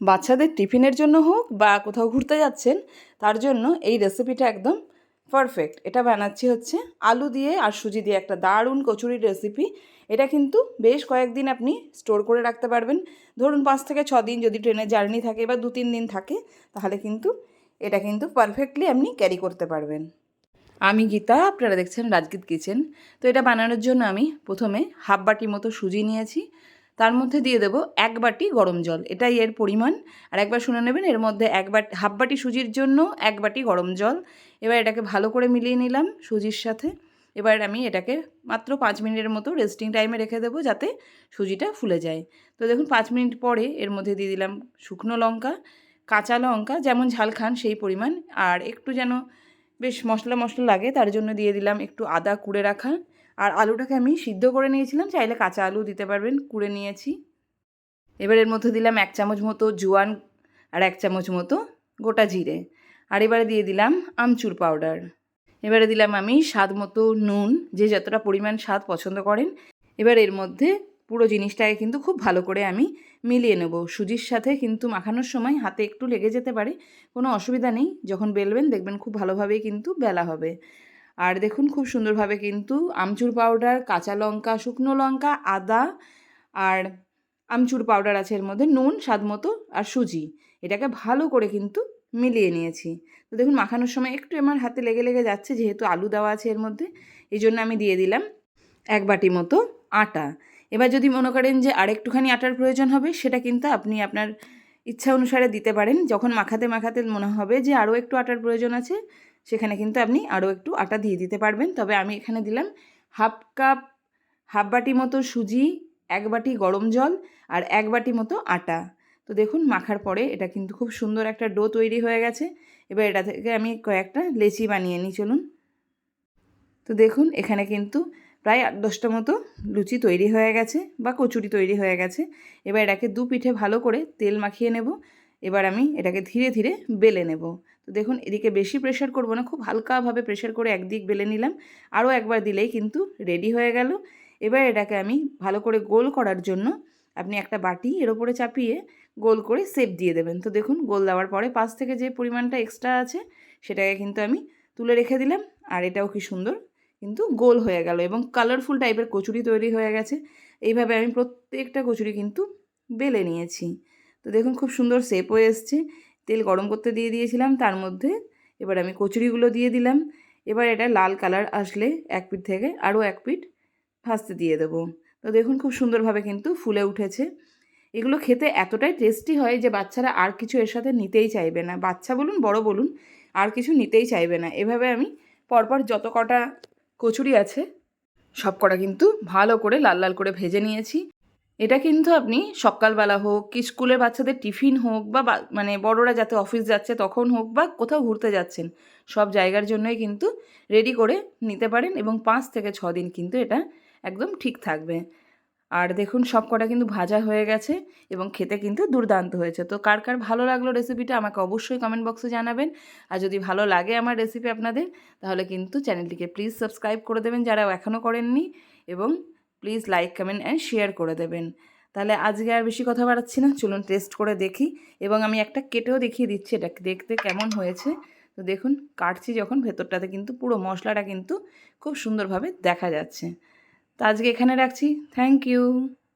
বাচ্চাদের টিফিনের জন্য হোক বা কোথাও ঘুরতে যাচ্ছেন, তার জন্য এই রেসিপিটা একদম পারফেক্ট এটা বানাচ্ছি হচ্ছে আলু দিয়ে আর সুজি দিয়ে, একটা দারুণ কচুরির রেসিপি এটা কিন্তু বেশ কয়েকদিন আপনি স্টোর করে রাখতে পারবেন। ধরুন পাঁচ থেকে ছ দিন যদি ট্রেনের জার্নি থাকে বা দু তিন দিন থাকে, তাহলে কিন্তু এটা কিন্তু পারফেক্টলি আপনি ক্যারি করতে পারবেন। আমি গীতা, আপনারা দেখছেন রাজগীত কিচেন। তো এটা বানানোর জন্য আমি প্রথমে হাফ বাটি মতো সুজি নিয়েছি। তার মধ্যে দিয়ে দেবো এক বাটি গরম জল। এটাই এর পরিমাণ। আর একবার শুনে নেবেন, এর মধ্যে এক বাটি, হাফ বাটি সুজির জন্য এক বাটি গরম জল। এবার এটাকে ভালো করে মিলিয়ে নিলাম সুজির সাথে। এবার আমি এটাকে মাত্র পাঁচ মিনিটের মতো রেস্টিং টাইমে রেখে দেবো যাতে সুজিটা ফুলে যায়। তো দেখুন, পাঁচ মিনিট পরে এর মধ্যে দিয়ে দিলাম শুকনো লঙ্কা, কাঁচা লঙ্কা, যেমন ঝাল খান সেই পরিমাণ। আর একটু যেন বেশ মশলা মশলা লাগে, তার জন্য দিয়ে দিলাম একটু আদা কুড়ে রাখা। আলুটাকে আমি সিদ্ধ করে নিয়েছিলাম। চাইলে কাঁচা আলু দিতে পারবেন, কুড়ে নিয়েছি। এবার এর মধ্যে দিলাম এক চামচ মতো জোয়ান আর এক চামচ মতো গোটা জিরে। আর এবারে দিয়ে দিলাম আমচুর পাউডার। এবারে দিলাম আমি স্বাদ মতো নুন, যে যতটা পরিমাণ স্বাদ পছন্দ করেন। এবার এর মধ্যে পুরো জিনিসটাকে কিন্তু খুব ভালো করে আমি মিলিয়ে নেব। সুজির সাথে কিন্তু মাখানোর সময় হাতে একটু লেগে যেতে পারে, কোনো অসুবিধা নেই। যখন বেলবেন দেখবেন খুব ভালোভাবেই কিন্তু বেলা হবে। আর দেখুন খুব সুন্দরভাবে কিন্তু আমচুর পাউডার কাঁচা লঙ্কা, শুকনো লঙ্কা, আদা আর আমচুর পাউডার আছে এর মধ্যে, নুন, স্বাদ মতো আর সুজি। এটাকে ভালো করে কিন্তু মিলিয়ে নিয়েছি। তো দেখুন মাখানোর সময় একটু আমার হাতে লেগে লেগে যাচ্ছে, যেহেতু আলু দেওয়া আছে এর মধ্যে, এই জন্য আমি দিয়ে দিলাম এক বাটি মতো আটা। এবার যদি মনে করেন যে আরেকটুখানি আটার প্রয়োজন হবে, সেটা কিন্তু আপনি আপনার ইচ্ছা অনুসারে দিতে পারেন। যখন মাখাতে মাখাতে মনে হবে যে আরও একটু আটার প্রয়োজন আছে সেখানে কিন্তু আপনি আরও একটু আটা দিয়ে দিতে পারবেন। তবে আমি এখানে দিলাম হাফ কাপ, হাফ বাটি মতো সুজি, এক বাটি গরম জল আর এক বাটি মতো আটা। তো দেখুন মাখার পরে এটা কিন্তু খুব সুন্দর একটা ডো তৈরি হয়ে গেছে। এবার এটা থেকে আমি কয়েকটা লেচি বানিয়ে নিই, চলুন। তো দেখুন এখানে কিন্তু প্রায় আট দশটা মতো লুচি তৈরি হয়ে গেছে বা কচুরি তৈরি হয়ে গেছে। এবার এটাকে দু পিঠে ভালো করে তেল মাখিয়ে নেব। এবার আমি এটাকে ধীরে ধীরে বেলে নেব। তো দেখুন, এদিকে বেশি প্রেশার করব না, খুব হালকাভাবে প্রেশার করে একদিক বেলে নিলাম। আরও একবার দিলেই কিন্তু রেডি হয়ে গেল। এবার এটাকে আমি ভালো করে গোল করার জন্য আপনি একটা বাটি এর ওপরে চাপিয়ে গোল করে সেপ দিয়ে দেবেন। তো দেখুন, গোল দেওয়ার পরে পাশ থেকে যে পরিমাণটা এক্সট্রা আছে, সেটাকে কিন্তু আমি তুলে রেখে দিলাম। আর এটাও কি সুন্দর, কিন্তু গোল হয়ে গেল এবং কালারফুল টাইপের কচুরি তৈরি হয়ে গেছে। এইভাবে আমি প্রত্যেকটা কচুরি কিন্তু বেলে নিয়েছি। তো দেখুন, খুব সুন্দর শেপও এসছে। তেল গরম করতে দিয়ে দিয়েছিলাম, তার মধ্যে এবার আমি কচুরিগুলো দিয়ে দিলাম। এবার এটা লাল কালার আসলে এক পিঠ থেকে আরও এক পিঠ ভাজতে দিয়ে দেবো। তো দেখুন খুব সুন্দরভাবে কিন্তু ফুলে উঠেছে। এগুলো খেতে এতটাই টেস্টি হয় যে বাচ্চারা আর কিছু এর সাথে নিতেই চাইবে না। বাচ্চা বলুন, বড় বলুন, আর কিছু নিতেই চাইবে না। এভাবে আমি পরপর যত কটা কচুরি আছে, সব কটা কিন্তু ভালো করে লাল লাল করে ভেজে নিয়েছি। এটা কিন্তু আপনি সকালবেলা হোক কি স্কুলের বাচ্চাদের টিফিন হোক বা মানে বড়রা যাতে অফিস যাচ্ছে তখন হোক বা কোথাও ঘুরতে যাচ্ছেন, সব জায়গার জন্যই কিন্তু রেডি করে নিতে পারেন এবং পাঁচ থেকে ছ দিন কিন্তু এটা একদম ঠিক থাকবে। আর দেখুন সব কটা কিন্তু ভাজা হয়ে গেছে এবং খেতে কিন্তু দুর্দান্ত হয়েছে। তো কার কার ভালো লাগল রেসিপিটা আমাকে অবশ্যই কমেন্ট বক্সে জানাবেন। আর যদি ভালো লাগে আমার রেসিপি আপনাদের, তাহলে কিন্তু চ্যানেলটিকে প্লিজ সাবস্ক্রাইব করে দেবেন যারা এখনও করেননি এবং please like, comment and share করে দেবেন। তাহলে আজকে আর বেশি কথা বাড়াচ্ছি না, চলুন টেস্ট করে দেখি। এবং আমি একটা কেটেও দেখিয়ে দিচ্ছি, এটা দেখতে কেমন হয়েছে। তো দেখুন, কাটছি যখন, ভেতরটাতে কিন্তু পুরো মশলাটা কিন্তু খুব সুন্দরভাবে দেখা যাচ্ছে। তো আজকে এখানে রাখছি। Thank you.